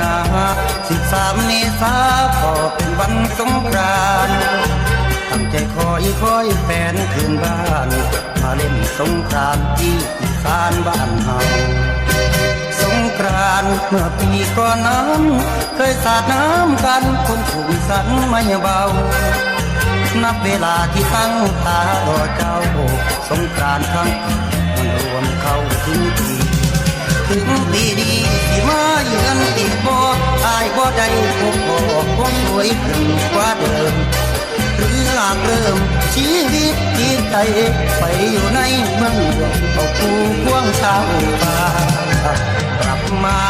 นาสิบสามเมษาก็เป็นวันสงกรานต์ตั้งใจคอยคอยแฟนคืนบ้าน มาเล่นสงกรานต์ที่อีสานบ้านเฮาสงกรานต์เมื่อปีก่อนนั้นเคยสาดน้ำกันคงถูกสันไม่เบานับเวลาที่ตั้งตารอเจ้าสงกรานต์ครั้ง วยขึ้นกว่าเดิม หรือหากเริ่มชีวิตที่ใจไปอยู่ในเมืองหลวงเอาคู่ควงชาวบ้านกลับมา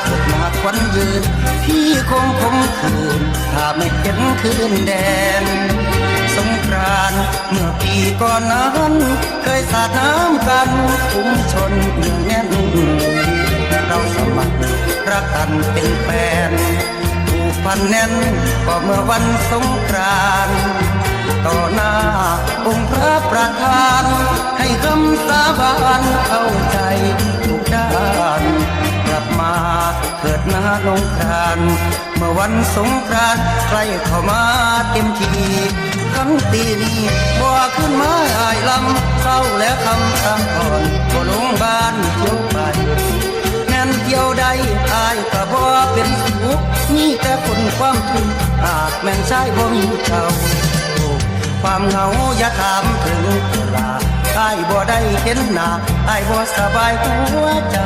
เกิดมาควันยืน พี่คงคงคืน ถ้าไม่เห็นคืนแดนสงกรานเมื่อปีก่อนนั้น เคยสาดน้ำกันคุมชนเนืองแน่นเราสมัครรักกันเป็นแฟน พันแน่นก็เมื่อวันสงกรานต่อหน้าองค์พระประธาน ให้คำสาบานเข้าใจทุกด้านกลับมาเกิดหน้าลงกรานเมื่อวันสงกรานใกล้เข้ามาเต็มทีทั้งปีนี้บ่ขึ้นมาอายลำเศร้าแล้วคำสั่งอ่อนก็ลงบ้า ความทุกข์หากแม่นชายบ่มีเจ้าความเหงาอย่าถามถึงลาอายบ่ได้เห็นหน้าอายบ่สบายหัวใจ